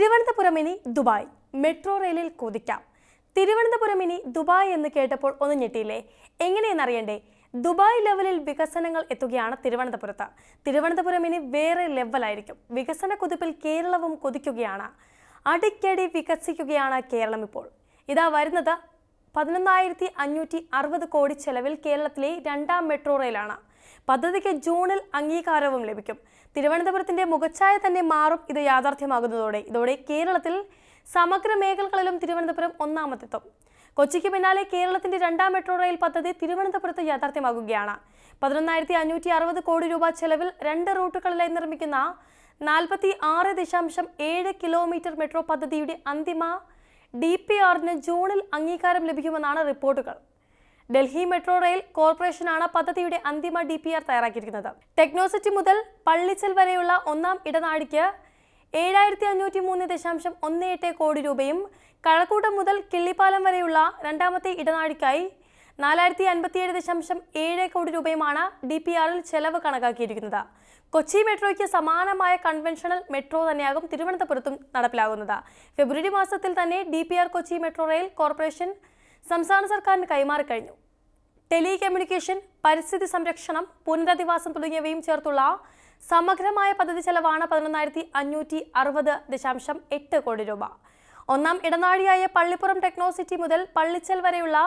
തിരുവനന്തപുരം ഇനി Dubai. Metro റെയിലിൽ കുതിക്കാം. തിരുവനന്തപുരം ഇനി ദുബായ് എന്ന് കേട്ടപ്പോൾ ഒന്ന് ഞെട്ടിയില്ലേ? എങ്ങനെയെന്നറിയണ്ടേ? ദുബായ് ലെവലിൽ വികസനങ്ങൾ എത്തുകയാണ് തിരുവനന്തപുരത്ത്. തിരുവനന്തപുരം ഇനി വേറെ ലെവലായിരിക്കും. വികസന കുതിപ്പിൽ കേരളവും കുതിക്കുകയാണ്. അടിക്കടി വികസിക്കുകയാണ് കേരളം ഇപ്പോൾ. ഇതാ വരുന്നത് പതിനൊന്നായിരത്തി അഞ്ഞൂറ്റി അറുപത് കോടി ചെലവിൽ കേരളത്തിലെ രണ്ടാം മെട്രോ റെയിലാണ്. പദ്ധതിക്ക് ജൂണിൽ അംഗീകാരവും ലഭിക്കും. തിരുവനന്തപുരത്തിന്റെ മുഖച്ഛായ തന്നെ മാറും. ഇത് യാഥാർത്ഥ്യമാകുന്നതോടെ ഇതോടെ കേരളത്തിൽ സമഗ്ര മേഖലകളിലും തിരുവനന്തപുരം ഒന്നാമത്തെത്തും. കൊച്ചിക്ക് പിന്നാലെ കേരളത്തിന്റെ രണ്ടാം മെട്രോ റെയിൽ പദ്ധതി തിരുവനന്തപുരത്ത് യാഥാർത്ഥ്യമാകുകയാണ്. പതിനൊന്നായിരത്തി അഞ്ഞൂറ്റി അറുപത് കോടി രൂപ ചെലവിൽ രണ്ട് റൂട്ടുകളിലായി നിർമ്മിക്കുന്ന നാൽപ്പത്തി ആറ് ദശാംശം ഏഴ് കിലോമീറ്റർ മെട്രോ പദ്ധതിയുടെ അന്തിമ ഡി പി ആറിന് ജൂണിൽ അംഗീകാരം ലഭിക്കുമെന്നാണ് റിപ്പോർട്ടുകൾ. ഡൽഹി മെട്രോ റെയിൽ കോർപ്പറേഷനാണ് പദ്ധതിയുടെ അന്തിമ ഡി പി ആർ തയ്യാറാക്കിയിരിക്കുന്നത്. ടെക്നോസിറ്റി മുതൽ പള്ളിച്ചൽ വരെയുള്ള ഒന്നാം ഇടനാഴിക്ക് ഏഴായിരത്തി അഞ്ഞൂറ്റി മൂന്ന് ദശാംശം ഒന്ന് എട്ട് കോടി രൂപയും കഴക്കൂട്ടം മുതൽ കിള്ളിപ്പാലം വരെയുള്ള രണ്ടാമത്തെ ഇടനാഴിക്കായി നാലായിരത്തി അൻപത്തിയേഴ് ദശാംശം ഏഴ് കോടി രൂപയുമാണ് ഡി പി ആറിൽ ചെലവ് കണക്കാക്കിയിരിക്കുന്നത്. കൊച്ചി മെട്രോയ്ക്ക് സമാനമായ കൺവെൻഷണൽ മെട്രോ തന്നെയാകും തിരുവനന്തപുരത്തും നടപ്പിലാകുന്നത്. ഫെബ്രുവരി മാസത്തിൽ തന്നെ D Kochi metro rail corporation സംസ്ഥാന സർക്കാരിന് കൈമാറിക്കഴിഞ്ഞു ടെലി കമ്മ്യൂണിക്കേഷൻ പരിസ്ഥിതി സംരക്ഷണം പുനരധിവാസം തുടങ്ങിയവയും ചേർത്തുള്ള സമഗ്രമായ പദ്ധതി ചെലവാണ് പതിനൊന്നായിരത്തി അഞ്ഞൂറ്റി അറുപത് ദശാംശം എട്ട് കോടി രൂപ. ഒന്നാം ഇടനാഴിയായ പള്ളിപ്പുറം ടെക്നോസിറ്റി മുതൽ പള്ളിച്ചൽ വരെയുള്ള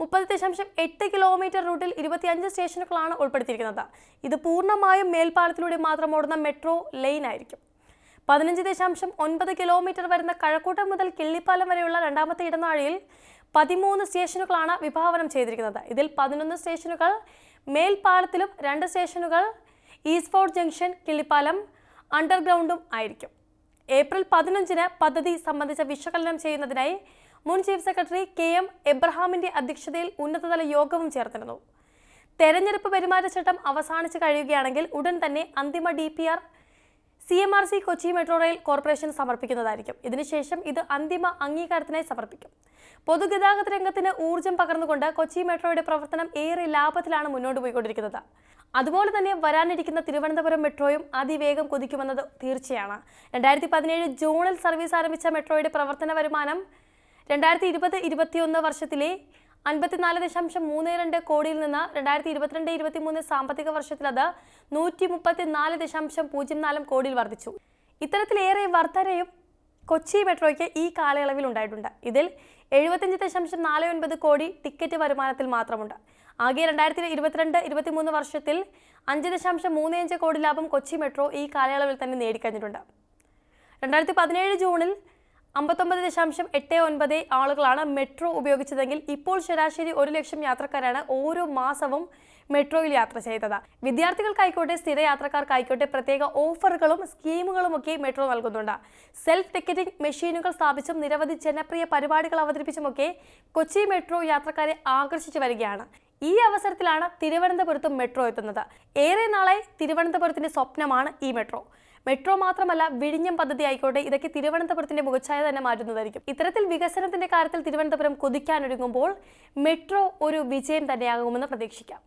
മുപ്പത് ദശാംശം എട്ട് കിലോമീറ്റർ റൂട്ടിൽ ഇരുപത്തിയഞ്ച് സ്റ്റേഷനുകളാണ് ഉൾപ്പെടുത്തിയിരിക്കുന്നത്. ഇത് പൂർണമായും മേൽപ്പാലത്തിലൂടെ മാത്രം ഓടുന്ന മെട്രോ ലൈൻ ആയിരിക്കും പതിനഞ്ച് ദശാംശം ഒൻപത് കിലോമീറ്റർ വരുന്ന കഴക്കൂട്ടം മുതൽ കിള്ളിപ്പാലം വരെയുള്ള രണ്ടാമത്തെ ഇടനാഴിയിൽ പതിമൂന്ന് സ്റ്റേഷനുകളാണ് വിഭാവനം ചെയ്തിരിക്കുന്നത്. ഇതിൽ പതിനൊന്ന് സ്റ്റേഷനുകൾ മേൽപ്പാലത്തിലും രണ്ട് സ്റ്റേഷനുകൾ East Fort fort junction Killippalam അണ്ടർഗ്രൗണ്ടും ആയിരിക്കും. ഏപ്രിൽ പതിനഞ്ചിന് പദ്ധതി സംബന്ധിച്ച വിശകലനം ചെയ്യുന്നതിനായി മുൻ ചീഫ് സെക്രട്ടറി കെ എം എബ്രഹാമിന്റെ അധ്യക്ഷതയിൽ ഉന്നതതല യോഗവും ചേർന്നിരുന്നു തെരഞ്ഞെടുപ്പ് പെരുമാറ്റച്ചട്ടം അവസാനിച്ച് കഴിയുകയാണെങ്കിൽ ഉടൻ തന്നെ അന്തിമ D P R C M R C Kochi metro rail corporation സമർപ്പിക്കുന്നതായിരിക്കും. ഇതിനുശേഷം ഇത് അന്തിമ അംഗീകാരത്തിനായി സമർപ്പിക്കും. പൊതുഗതാഗത രംഗത്തിന് ഊർജം പകർന്നുകൊണ്ട് കൊച്ചി മെട്രോയുടെ പ്രവർത്തനം ഏറെ ലാഭത്തിലാണ് മുന്നോട്ട് പോയിക്കൊണ്ടിരിക്കുന്നത്. അതുപോലെ തന്നെ വരാനിരിക്കുന്ന തിരുവനന്തപുരം മെട്രോയും അതിവേഗം കുതിക്കുമെന്നത് തീർച്ചയാണ്. രണ്ടായിരത്തി പതിനേഴ് ജൂണിൽ സർവീസ് ആരംഭിച്ച മെട്രോയുടെ പ്രവർത്തന വരുമാനം രണ്ടായിരത്തി ഇരുപത് ഇരുപത്തിയൊന്ന് വർഷത്തിലെ അൻപത്തിനാല് ദശാംശം മൂന്ന് രണ്ട് കോടിയിൽ നിന്ന് രണ്ടായിരത്തി ഇരുപത്തിരണ്ട് ഇരുപത്തിമൂന്ന് സാമ്പത്തിക വർഷത്തിൽ അത് നൂറ്റി മുപ്പത്തി നാല് ദശാംശം പൂജ്യം നാലും കോടിയിൽ വർദ്ധിച്ചു. ഇത്തരത്തിലേറെ വർധനയും കൊച്ചി മെട്രോയ്ക്ക് ഈ കാലയളവിൽ ഉണ്ടായിട്ടുണ്ട്. ഇതിൽ എഴുപത്തഞ്ച് ദശാംശം നാല് ഒൻപത് കോടി ടിക്കറ്റ് വരുമാനത്തിൽ മാത്രമുണ്ട്. ആകെ രണ്ടായിരത്തി ഇരുപത്തിരണ്ട് ഇരുപത്തിമൂന്ന് വർഷത്തിൽ അഞ്ച് ദശാംശം മൂന്ന് അഞ്ച് കോടി ലാഭം കൊച്ചി മെട്രോ ഈ കാലയളവിൽ തന്നെ നേടിക്കഴിഞ്ഞിട്ടുണ്ട്. രണ്ടായിരത്തി പതിനേഴ് ജൂണിൽ അമ്പത്തൊമ്പത് ദശാംശം എട്ട് ഒൻപത് ആളുകളാണ് മെട്രോ ഉപയോഗിച്ചതെങ്കിൽ ഇപ്പോൾ ശരാശരി ഒരു ലക്ഷം യാത്രക്കാരാണ് ഓരോ മാസവും മെട്രോയിൽ യാത്ര ചെയ്തത്. വിദ്യാർത്ഥികൾക്കായിക്കോട്ടെ സ്ഥിര യാത്രക്കാർക്കായിക്കോട്ടെ പ്രത്യേക ഓഫറുകളും സ്കീമുകളും ഒക്കെ മെട്രോ നൽകുന്നുണ്ട്. സെൽഫ് ടിക്കറ്റിംഗ് മെഷീനുകൾ സ്ഥാപിച്ചും നിരവധി ജനപ്രിയ പരിപാടികൾ അവതരിപ്പിച്ചുമൊക്കെ കൊച്ചി മെട്രോ യാത്രക്കാരെ ആകർഷിച്ചു വരികയാണ്. ഈ അവസരത്തിലാണ് തിരുവനന്തപുരത്തും മെട്രോ എത്തുന്നത്. ഏറെ നാളെ തിരുവനന്തപുരത്തിന്റെ സ്വപ്നമാണ് ഈ മെട്രോ. മെട്രോ മാത്രമല്ല വിഴിഞ്ഞം പദ്ധതി ആയിക്കോട്ടെ ഇതൊക്കെ തിരുവനന്തപുരത്തിന്റെ മുഖച്ഛായ തന്നെ മാറ്റുന്നതായിരിക്കും. ഇത്തരത്തിൽ വികസനത്തിന്റെ കാര്യത്തിൽ തിരുവനന്തപുരം കൊതിക്കാനൊരുങ്ങുമ്പോൾ മെട്രോ ഒരു വിജയം തന്നെയാകുമെന്ന് പ്രതീക്ഷിക്കാം.